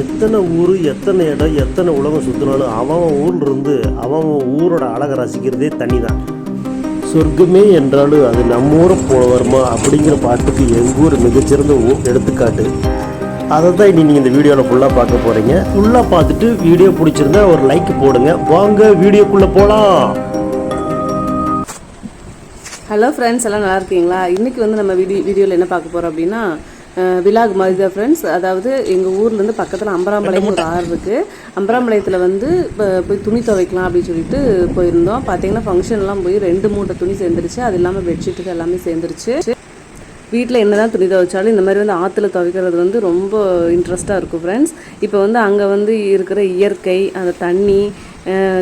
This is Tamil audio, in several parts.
எத்தனை ஊர் எத்தனை இடம் எத்தனை உலகம் சுற்றினாலும் அவன் ஊரில் இருந்து அவன் ஊரோட அழகை ரசிக்கிறதே தனி தான் சொர்க்கமே என்றாலும் அது நம்ம ஊரை போல வருமா அப்படிங்கிற பாட்டுக்கு எங்கள் ஊர் மிகச்சிறந்த ஊர் எடுத்துக்காட்டு. அதை தான் இனி நீங்கள் இந்த வீடியோவில் ஃபுல்லாக பார்க்க போகிறீங்க ஃபுல்லாக பார்த்துட்டு வீடியோ பிடிச்சிருந்தா ஒரு லைக் போடுங்க. வாங்க வீடியோக்குள்ளே போகலாம் ஹலோ ஃப்ரெண்ட்ஸ் எல்லாம் நல்லா இருக்கீங்களா? இன்றைக்கி வந்து நம்ம வீடியோ வீடியோவில் என்ன பார்க்க போகிறோம் அப்படின்னா விலாக் மாதிரி தான் ஃப்ரெண்ட்ஸ் அதாவது எங்கள் ஊர்லேருந்து பக்கத்தில் அம்பராம்பாளையம் ஒரு ஆறு இருக்குது அம்பராம்பாளையத்தில் வந்து இப்போ போய் துணி துவைக்கலாம் அப்படின்னு சொல்லிட்டு போயிருந்தோம். பார்த்தீங்கன்னா ஃபங்க்ஷன்லாம் போய் ரெண்டு மூட்டை துணி சேர்ந்துருச்சு. அது இல்லாமல் பெட்ஷீட்டுக்கு எல்லாமே சேர்ந்துருச்சு. வீட்டில் என்ன தான் துணி துவைச்சாலும் இந்த மாதிரி வந்து ஆற்றுல துவைக்கிறது வந்து ரொம்ப இன்ட்ரெஸ்ட்டாக இருக்கும் ஃப்ரெண்ட்ஸ் இப்போ வந்து அங்கே வந்து இருக்கிற இயற்கை அந்த தண்ணி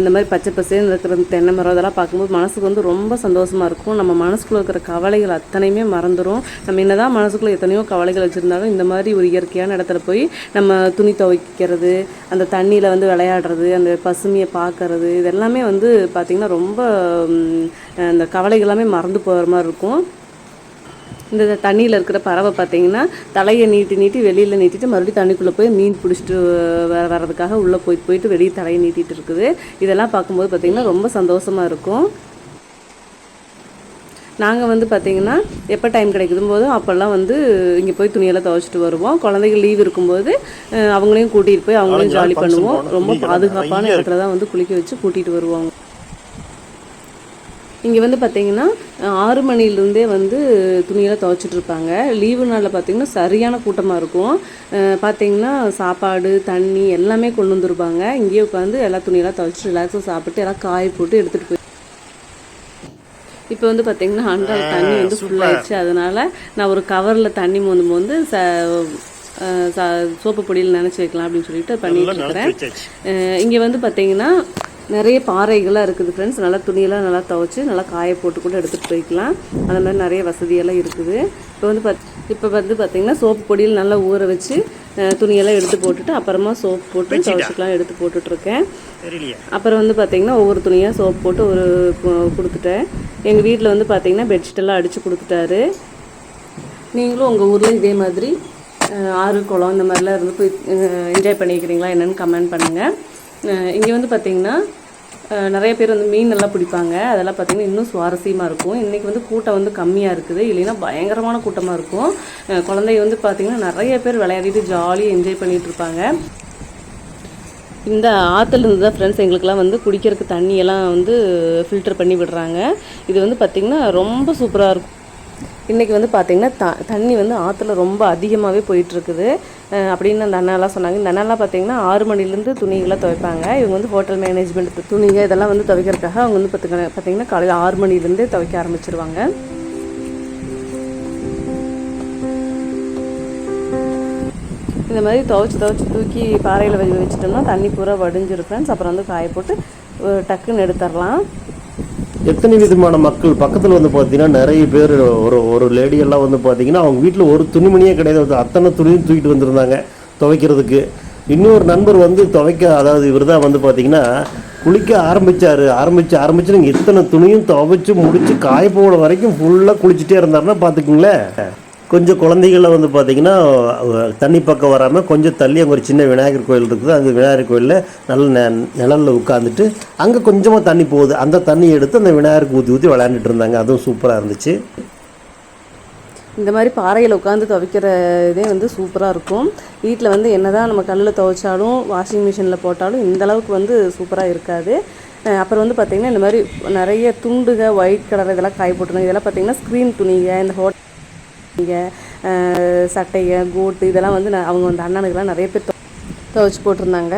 இந்த மாதிரி பச்சை பசேன்னு இருக்கிற தென்னை மரம் இதெல்லாம் பார்க்கும்போது மனசுக்கு வந்து ரொம்ப சந்தோஷமாக இருக்கும். நம்ம மனசுக்குள்ளே இருக்கிற கவலைகள் அத்தனையுமே மறந்துடும் நம்ம என்னதான் மனசுக்குள்ளே எத்தனையோ கவலைகள் வச்சுருந்தாலும் இந்த மாதிரி ஒரு இயற்கையான இடத்துல போய் நம்ம துணி துவைக்கிறது அந்த தண்ணியில் வந்து விளையாடுறது அந்த பசுமையை பார்க்கறது இதெல்லாமே வந்து பார்த்திங்கன்னா ரொம்ப அந்த கவலைகள் எல்லாமே மறந்து போகிற மாதிரி இருக்கும். இந்த தண்ணியில் இருக்கிற பறவை பார்த்தீங்கன்னா தலையை நீட்டி நீட்டி வெளியில் நீட்டிட்டு மறுபடியும் தண்ணிக்குள்ளே போய் மீன் பிடிச்சிட்டு வர வர்றதுக்காக உள்ளே போயிட்டு போயிட்டு வெளியே தலையை நீட்டிட்டு இருக்குது. இதெல்லாம் பார்க்கும்போது பார்த்தீங்கன்னா ரொம்ப சந்தோஷமாக இருக்கும். நாங்கள் வந்து பார்த்தீங்கன்னா எப்போ டைம் கிடைக்கும் போதும் அப்போல்லாம் வந்து இங்கே போய் துணியெல்லாம் துவைச்சிட்டு வருவோம். குழந்தைங்க லீவ் இருக்கும்போது அவங்களையும் கூட்டிகிட்டு போய் அவங்களையும் ஜாலி பண்ணுவோம். ரொம்ப பாதுகாப்பான இடத்துல தான் வந்து குளிக்க வச்சு கூட்டிகிட்டு வருவாங்க. இங்கே வந்து பார்த்தீங்கன்னா ஆறு மணிலேருந்தே வந்து துணியெல்லாம் துவைச்சிட்டு இருப்பாங்க லீவு நாளில் பார்த்தீங்கன்னா சரியான கூட்டமாக இருக்கும். பார்த்தீங்கன்னா சாப்பாடு தண்ணி எல்லாமே கொண்டு வந்துருப்பாங்க. இங்கேயே உட்காந்து எல்லா துணியெல்லாம் துவைச்சிட்டு ரிலாக்ஸாக சாப்பிட்டு எல்லாம் காய போட்டு எடுத்துகிட்டு போய் இப்போ வந்து பார்த்தீங்கன்னா அன்றாட தண்ணி வந்து ஃபுல் ஆயிடுச்சு. அதனால நான் ஒரு கவரில் தண்ணி மோந்து மோந்து ச- சோப்பு பொடியில் நினச்சி வைக்கலாம் அப்படின்னு சொல்லிட்டு பண்ணிட்டு இருக்கிறேன். இங்கே வந்து பார்த்தீங்கன்னா நிறைய பாறைகள்லாம் இருக்குது ஃப்ரெண்ட்ஸ் நல்லா துணியெல்லாம் நல்லா துவைச்சி நல்லா காய போட்டு கூட எடுத்துகிட்டு போய்க்கலாம். அந்த மாதிரி நிறைய வசதியெல்லாம் இருக்குது. இப்போ வந்து பத் இப்போ வந்து பார்த்தீங்கன்னா சோப்பு பொடியில் நல்லா ஊற வச்சு துணியெல்லாம் எடுத்து போட்டுட்டு அப்புறமா சோப்பு போட்டு துவைச்சிக்கலாம் எடுத்து போட்டுட்ருக்கேன். அப்புறம் வந்து பார்த்தீங்கன்னா ஒவ்வொரு துணியாக சோப் போட்டு ஒரு கொடுத்துட்டேன். எங்கள் வீட்டில் வந்து பார்த்தீங்கன்னா பெட்ஷீட் எல்லாம் அடித்து கொடுத்துட்டாரு. நீங்களும் உங்கள் ஊரில் இதே மாதிரி ஆறு குளம் இந்த மாதிரிலாம் இருந்து போய் என்ஜாய் பண்ணிக்கிறீங்களா என்னென்னு கமெண்ட் பண்ணுங்கள் இங்கே வந்து பார்த்தீங்கன்னா நிறைய பேர் வந்து மீன் எல்லாம் பிடிப்பாங்க. அதெல்லாம் பார்த்தீங்கன்னா இன்னும் சுவாரஸ்யமாக இருக்கும். இன்றைக்கி வந்து கூட்டம் வந்து கம்மியாக இருக்குது. இல்லைன்னா பயங்கரமான கூட்டமாக இருக்கும். குழந்தை வந்து பார்த்திங்கன்னா நிறைய பேர் விளையாடிட்டு ஜாலியாக என்ஜாய் பண்ணிகிட்டு இருப்பாங்க. இந்த ஆற்றுல இருந்து தான் ஃப்ரெண்ட்ஸ் எங்களுக்கெல்லாம் வந்து குடிக்கிறதுக்கு தண்ணியெல்லாம் வந்து ஃபில்டர் பண்ணி விடுறாங்க. இது வந்து பார்த்திங்கன்னா ரொம்ப சூப்பராக இருக்கும். இன்றைக்கி வந்து பார்த்திங்கன்னா த தண்ணி வந்து ஆற்றுல ரொம்ப அதிகமாகவே போயிட்டுருக்குது. அப்படின்னு அந்த அண்ணாலாம் சொன்னாங்க. இந்த அண்ணாலாம் பார்த்திங்கன்னா ஆறு மணிலேருந்து துணிகளை துவைப்பாங்க. இவங்க வந்து ஹோட்டல் மேனேஜ்மெண்ட் துணிங்க இதெல்லாம் வந்து துவைக்கிறதுக்காக அவங்க வந்து பார்த்துக்க பார்த்திங்கன்னா காலையில் ஆறு மணிலேருந்தே துவைக்க ஆரம்பிச்சிருவாங்க. இந்த மாதிரி துவைச்சி துவைச்சி தூக்கி பாறையில் வச்சுட்டோம்னா வச்சிட்டோம்னா தண்ணி பூரா வடிஞ்சிரும் ஃப்ரெண்ட்ஸ் அப்புறம் வந்து காய போட்டு டக்குன்னு எடுத்துடலாம். எத்தனை விதமான மக்கள் பக்கத்தில் வந்து பார்த்தீங்கன்னா நிறைய பேர் ஒரு ஒரு லேடி எல்லாம் வந்து பார்த்தீங்கன்னா அவங்க வீட்டில் ஒரு துணிமணியே கிடையாது. அத்தனை துணியும் தூக்கிட்டு வந்திருந்தாங்க துவைக்கிறதுக்கு. இன்னொரு நண்பர் வந்து துவைக்க அதாவது இவர் தான் வந்து பார்த்தீங்கன்னா குளிக்க ஆரம்பித்தார் ஆரம்பித்து ஆரம்பித்து நீங்கள் இத்தனை துணியும் துவைச்சு முடித்து காய போகிற வரைக்கும் ஃபுல்லாக குளிச்சுட்டே இருந்தாருன்னா பார்த்துக்குங்களேன். கொஞ்சம் குழந்தைகளை வந்து பார்த்திங்கன்னா தண்ணி பக்கம் வராமல் கொஞ்சம் தள்ளி அங்கே ஒரு சின்ன விநாயகர் கோயில் இருக்குது. அந்த விநாயகர் கோயிலில் நல்ல நெ நிழலில் உட்காந்துட்டு அங்கே கொஞ்சமாக தண்ணி போகுது. அந்த தண்ணியை எடுத்து அந்த விநாயகருக்கு ஊற்றி ஊற்றி விளையாண்டுட்டு இருந்தாங்க. அதுவும் சூப்பராக இருந்துச்சு. இந்த மாதிரி பாறையில் உட்காந்து துவைக்கிற இதே வந்து சூப்பராக இருக்கும். வீட்டில் வந்து என்னதான் நம்ம கல்லில் துவைச்சாலும் வாஷிங் மிஷினில் போட்டாலும் இந்த அளவுக்கு வந்து சூப்பராக இருக்காது. அப்புறம் வந்து பார்த்திங்கன்னா இந்த மாதிரி நிறைய துண்டுக ஒயிட் கலர் இதெல்லாம் காய போட்டுருங்க இதெல்லாம் பார்த்திங்கன்னா ஸ்க்ரீன் துணிங்க. இந்த ஹோட் நீங்கள் சட்டையை கூட்டு கோட்டு இதெல்லாம் வந்து நான் அவங்க வந்து அண்ணனுக்கெல்லாம் நிறைய பேர் துவச்சி போட்டிருந்தாங்க.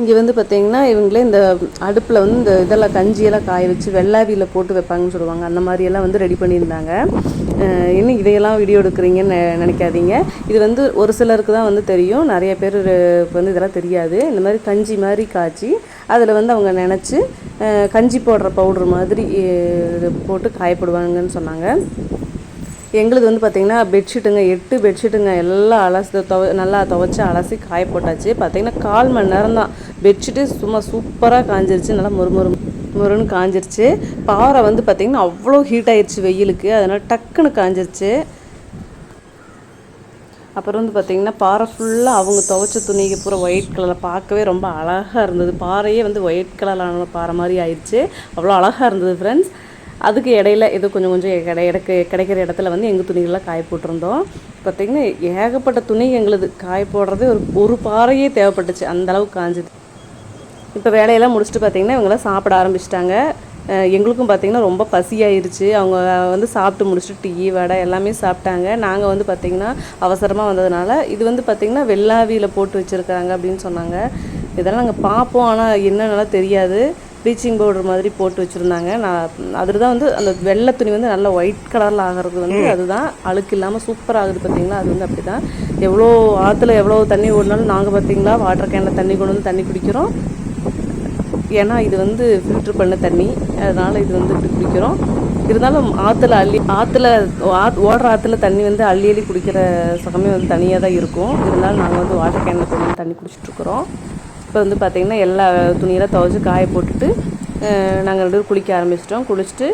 இங்கே வந்து பார்த்தீங்கன்னா இவங்களே இந்த அடுப்பில் வந்து இந்த இதெல்லாம் கஞ்சியெல்லாம் காய வச்சு வெள்ளாவியில் போட்டு வைப்பாங்கன்னு சொல்லுவாங்க. அந்த மாதிரியெல்லாம் வந்து ரெடி பண்ணியிருந்தாங்க. இன்னும் இதையெல்லாம் வீடியோ எடுக்கிறீங்கன்னு நினைக்காதீங்க. இது வந்து ஒரு சிலருக்கு தான் வந்து தெரியும். நிறைய பேர் வந்து இதெல்லாம் தெரியாது. இந்த மாதிரி கஞ்சி மாதிரி காய்ச்சி அதில் வந்து அவங்க நினச்சி கஞ்சி போடுற பவுடர் மாதிரி போட்டு காயப்படுவாங்கன்னு சொன்னாங்க. எங்களுது வந்து பார்த்திங்கன்னா பெட்ஷீட்டுங்க எட்டு பெட்ஷீட்டுங்க எல்லாம் அலசி துவ நல்லா துவைச்சி அலசி காய போட்டாச்சு. பார்த்திங்கன்னா கால் மணி நேரம் தான் பெட்ஷீட்டு சும்மா சூப்பராக காஞ்சிருச்சு. நல்லா மொறு மொறு மொறுன்னு காஞ்சிருச்சு. பாறை வந்து பார்த்திங்கன்னா அவ்வளோ ஹீட் ஆயிடுச்சு வெயிலுக்கு. அதனால் டக்குன்னு காஞ்சிருச்சு. அப்புறம் வந்து பார்த்திங்கன்னா பாறை ஃபுல்லாக அவங்க துவைச்ச துணிக்கு பூரா ஒயிட் கலரில் பார்க்கவே ரொம்ப அழகாக இருந்தது. பாறையே வந்து ஒயிட் கலரான பாறை மாதிரி ஆயிடுச்சு அவ்வளோ அழகாக இருந்தது ஃப்ரெண்ட்ஸ் அதுக்கு இடையில ஏதோ கொஞ்சம் கொஞ்சம் கிடை கிடைக்கிற இடத்துல வந்து எங்கள் துணிகள்லாம் காய போட்டிருந்தோம். பார்த்திங்கன்னா ஏகப்பட்ட துணி எங்களுது. காய போடுறது ஒரு ஒரு பாறையே தேவைப்பட்டுச்சு. அந்த அளவுக்கு காஞ்சுது. இப்போ வேலையெல்லாம் முடிச்சுட்டு பார்த்தீங்கன்னா இவங்கெல்லாம் சாப்பிட ஆரம்பிச்சிட்டாங்க. எங்களுக்கும் பார்த்திங்கன்னா ரொம்ப பசியாயிருச்சு. அவங்க வந்து சாப்பிட்டு முடிச்சுட்டு டீ வடை எல்லாமே சாப்பிட்டாங்க. நாங்கள் வந்து பார்த்திங்கன்னா அவசரமாக வந்ததுனால இது வந்து பார்த்திங்கன்னா வெள்ளாவியில் போட்டு வச்சுருக்காங்க அப்படின்னு சொன்னாங்க. இதெல்லாம் நாங்கள் பார்ப்போம் ஆனால் என்னென்னலாம் தெரியாது. ப்ளீச்சிங் பவுடர் மாதிரி போட்டு வச்சுருந்தாங்க. நான் அதில் தான் வந்து அந்த வெள்ளை துணி வந்து நல்லா ஒயிட் கலரில் ஆகிறது வந்து அதுதான். அழுக்கு இல்லாமல் சூப்பர் ஆகுது பார்த்தீங்களா அது வந்து அப்படி தான் எவ்வளோ ஆற்றுல எவ்வளோ தண்ணி ஓடினாலும் நாங்கள் பார்த்தீங்களா வாட்டர் கேனில் தண்ணி கொண்டு வந்து தண்ணி குடிக்கிறோம். ஏன்னா இது வந்து ஃபில்ட்ரு பண்ண தண்ணி. அதனால் இது வந்து இப்படி குடிக்கிறோம். இருந்தாலும் ஆற்றுல அள்ளி ஆற்றுல ஓடுற ஆற்றுல தண்ணி வந்து அள்ளி அள்ளி குடிக்கிற சுகமே வந்து தனியாக தான் இருக்கும். இருந்தாலும் நாங்கள் வந்து வாட்டர் கேனில் கொண்டு வந்து தண்ணி குடிச்சிட்ருக்குறோம் இப்போ வந்து பார்த்திங்கன்னா எல்லா துணியெல்லாம் துவைச்சி காய போட்டுட்டு நாங்கள் ரெண்டு பேரும் குளிக்க ஆரம்பிச்சிட்டோம். குளிச்சுட்டு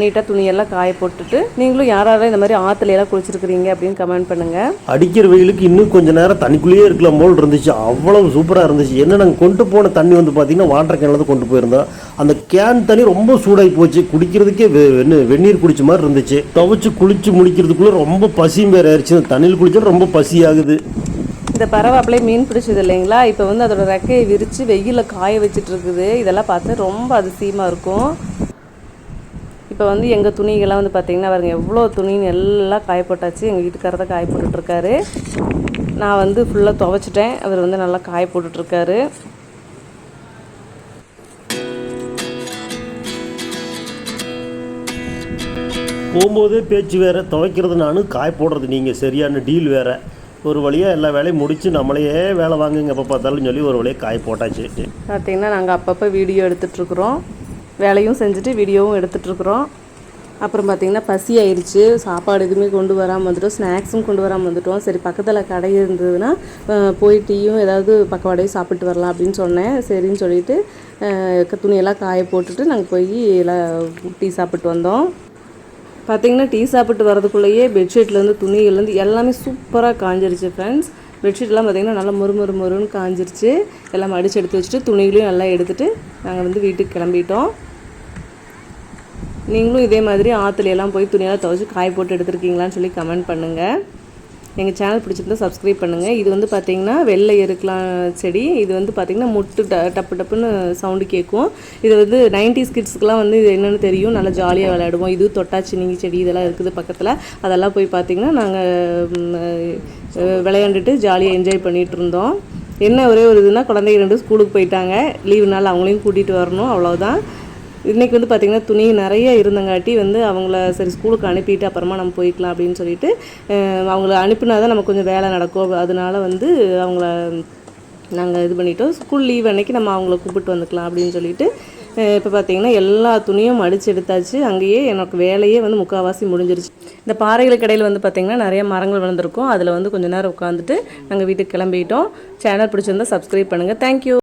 நீட்டாக துணியெல்லாம் காய போட்டுட்டு நீங்களும் யாராவது இந்த மாதிரி ஆற்றுல எல்லாம் குளிச்சிருக்கிறீங்க அப்படின்னு கமெண்ட் பண்ணுங்கள் அடிக்கிற வெயிலுக்கு இன்னும் கொஞ்ச நேரம் தண்ணிக்குள்ளேயே இருக்கலாம் போல் இருந்துச்சு. அவ்வளவு சூப்பராக இருந்துச்சு. என்ன நாங்கள் கொண்டு போன தண்ணி வந்து பார்த்திங்கன்னா வாட்டர் கேனில் தான் கொண்டு போயிருந்தோம். அந்த கேன் தண்ணி ரொம்ப சூடாகி போச்சு. குடிக்கிறதுக்கே வெ- வெண்ணு- வெந்நீர் குடிச்ச மாதிரி இருந்துச்சு. துவைச்சு குளிச்சு முடிக்கிறதுக்குள்ளே ரொம்ப பசியும் வேறு ஆயிடுச்சு தண்ணியில் குளிச்சா ரொம்ப பசி ஆகுது இந்த பறவை அப்படியே மீன் பிடிச்சது இல்லைங்களா? இப்போ வந்து அதோட ரெக்கையை விரித்து வெயிலில் காய வச்சுட்டு இருக்குது இதெல்லாம் பார்த்து ரொம்ப அதிசயமாக இருக்கும். இப்போ வந்து எங்கள் துணிகள்லாம் வந்து பார்த்திங்கன்னா பாருங்க எவ்வளோ துணின்னு எல்லாம் காய போட்டாச்சு. எங்கள் வீட்டுக்காரர் தான் காய போட்டுட்ருக்காரு. நான் வந்து ஃபுல்லாக துவைச்சிட்டேன். அவர் வந்து நல்லா காய போட்டுட்ருக்காரு. போகும்போதே பேச்சு வேறு துவைக்கிறது நானும் காய போடுறது நீங்கள் சரியான டீல் வேறு. ஒரு வழியாக எல்லா வேலையும் முடித்து நம்மளையே வேலை வாங்குங்க எப்போ பார்த்தாலும் சொல்லி ஒரு வழியாக காய போட்டாச்சு. பார்த்திங்கன்னா நாங்கள் அப்பப்போ வீடியோ எடுத்துகிட்ருக்குறோம் வேலையும் செஞ்சுட்டு வீடியோவும் எடுத்துகிட்ருக்குறோம் அப்புறம் பார்த்திங்கன்னா பசி ஆயிடுச்சு சாப்பாடு எதுவுமே கொண்டு வராமல் வந்துட்டோம். ஸ்நாக்ஸும் கொண்டு வராமல் வந்துட்டோம். சரி பக்கத்தில் கடை இருந்ததுன்னா போய் டீயும் ஏதாவது பக்கவாடையும் சாப்பிட்டு வரலாம் அப்படின்னு சொன்னேன். சரின்னு சொல்லிட்டு துணியெல்லாம் காய போட்டுட்டு நாங்கள் போய் எல்லாம் டீ சாப்பிட்டு வந்தோம். பார்த்தீங்கன்னா டீ சாப்பிட்டு வரதுக்குள்ளேயே பெட்ஷீட்லேருந்து துணிகள்லேருந்து எல்லாமே சூப்பராக காஞ்சிருச்சு ஃப்ரெண்ட்ஸ் பெட்ஷீட்லாம் பார்த்தீங்கன்னா நல்லா மொறு மொறு மொறுன்னு காஞ்சிருச்சு. எல்லாம் அடித்து எடுத்து வச்சுட்டு துணிகளையும் நல்லா எடுத்துகிட்டு நாங்கள் வந்து வீட்டுக்கு கிளம்பிட்டோம். நீங்களும் இதே மாதிரி ஆற்றுல எல்லாம் போய் துணியெல்லாம் துவைச்சி காய் போட்டு எடுத்துருக்கீங்களான்னு சொல்லி கமெண்ட் பண்ணுங்கள் எங்கள் சேனல் பிடிச்சிருந்தா சப்ஸ்கிரைப் பண்ணுங்கள் இது வந்து பார்த்தீங்கன்னா வெள்ளை எருக்கலாம் செடி. இது வந்து பார்த்தீங்கன்னா முட்டு ட டப்பு டப்புன்னு சவுண்டு கேட்கும் இது வந்து நைன்டிஸ் கிட்ஸ்க்குலாம் வந்து இது என்னென்னு தெரியும். நல்லா ஜாலியாக விளையாடுவோம். இது தொட்டாச்சி நீங்கள் செடி இதெல்லாம் இருக்குது பக்கத்தில். அதெல்லாம் போய் பார்த்தீங்கன்னா நாங்கள் விளையாண்டுட்டு ஜாலியாக என்ஜாய் பண்ணிகிட்டு இருந்தோம். என்ன ஒரே ஒரு இதுனா குழந்தைங்க ரெண்டும் ஸ்கூலுக்கு போயிட்டாங்க. லீவு நாள் அவங்களையும் கூட்டிகிட்டு வரணும். அவ்வளோதான் இன்றைக்கி வந்து பார்த்திங்கன்னா துணி நிறைய இருந்தங்காட்டி வந்து அவங்கள சரி ஸ்கூலுக்கு அனுப்பிட்டு அப்புறமா நம்ம போய்க்கலாம் அப்படின்னு சொல்லிட்டு அவங்கள அனுப்பினா தான் நமக்கு கொஞ்சம் வேலை நடக்கும். அதனால வந்து அவங்கள நாங்கள் இது பண்ணிட்டோம். ஸ்கூல் லீவ் அன்னைக்கு நம்ம அவங்கள கூப்பிட்டு வந்துக்கலாம் அப்படின்னு சொல்லிட்டு இப்போ பார்த்தீங்கன்னா எல்லா துணியும் அடித்து எடுத்தாச்சு. அங்கேயே எனக்கு வேலையே வந்து முக்கால்வாசி முடிஞ்சிருச்சு. இந்த பாறைகளுக்கு இடையில் வந்து பார்த்திங்கன்னா நிறைய மரங்கள் வளர்ந்துருக்கும். அதில் வந்து கொஞ்ச நேரம் உட்காந்துட்டு நாங்கள் வீட்டுக்கு கிளம்பிட்டோம். சேனல் பிடிச்சிருந்தா சப்ஸ்கிரைப் பண்ணுங்கள் தேங்க்யூ